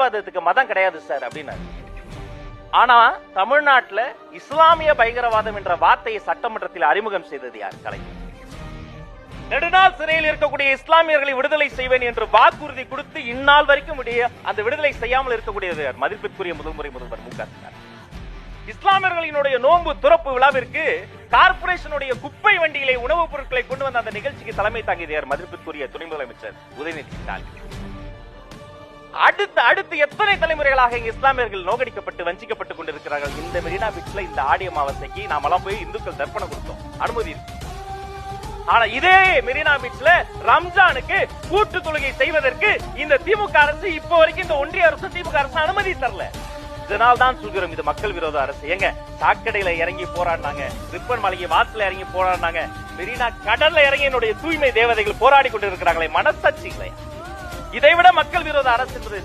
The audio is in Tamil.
பயங்கரவாதத்துக்கு மதம் கிடையாது சார் அப்படின்னாரு. ஆனா தமிழ்நாட்டில் இஸ்லாமிய பயங்கரவாதம் என்ற வார்த்தையை சட்டமன்றத்தில் அறிமுகம் செய்தது யார்? கலைஞர். நெடுநாள் சிறையில் இருக்கக்கூடிய இஸ்லாமியர்களை விடுதலை செய்வேன் என்று வாக்குறுதி கொடுத்து இந்நாள் வரைக்கும் அந்த விடுதலை செய்யாமல் இருக்கக்கூடியது யார்? மதிப்பிற்குரிய முதல்முறை முதல்வர் மு க இஸ்லாமியர்களினுடைய நோன்பு துறப்பு விழாவிற்கு கார்பரேஷனுடைய குப்பை வண்டியிலே உணவுப் பொருட்களை கொண்டு வந்த அந்த நிகழ்ச்சிக்கு தலைமை தாங்கியது யார்? மதிப்பிற்குரிய துணை முதலமைச்சர் உதயநிதி ஸ்டாலின். அடுத்து அடுத்து எத்தனை தலைமுறைகளாக இங்க இஸ்லாமியர்கள் நோகடிக்கப்பட்டு வஞ்சிக்கப்பட்டு கொண்டிருக்கிறார்கள்? இந்த மெரினா பீச்ல இந்த ஆடி அமாவாசைக்கு நாமெல்லாம் போய் இந்துக்கள் தர்ப்பணம் கொடுத்தோம். அனுமதி இருக்கு. ஆனா இதே மெரினா பீச்ல ரம்ஜானுக்கு கூட்டு தொழுகை செய்வதற்கு இந்த திமுக அரசு இப்போ வரைக்கும் இந்த ஒன்றிய அரசு திமுக அரசு அனுமதி தரல. இதனால் தான் சொல்கிறோம் இது மக்கள் விரோத அரசு. எங்க சாக்கடையில இறங்கி போராடினாங்க. ரிப்பன் மலையை வாத்துல இறங்கி போராடினாங்க. மெரினா கடல்ல இறங்கி என்னுடைய தூய்மை தேவதைகள் போராடி கொண்டிருக்கிறாங்களே மனசாட்சி இல்லையா இதை விட மக்கள் விரோத அரசு என்பது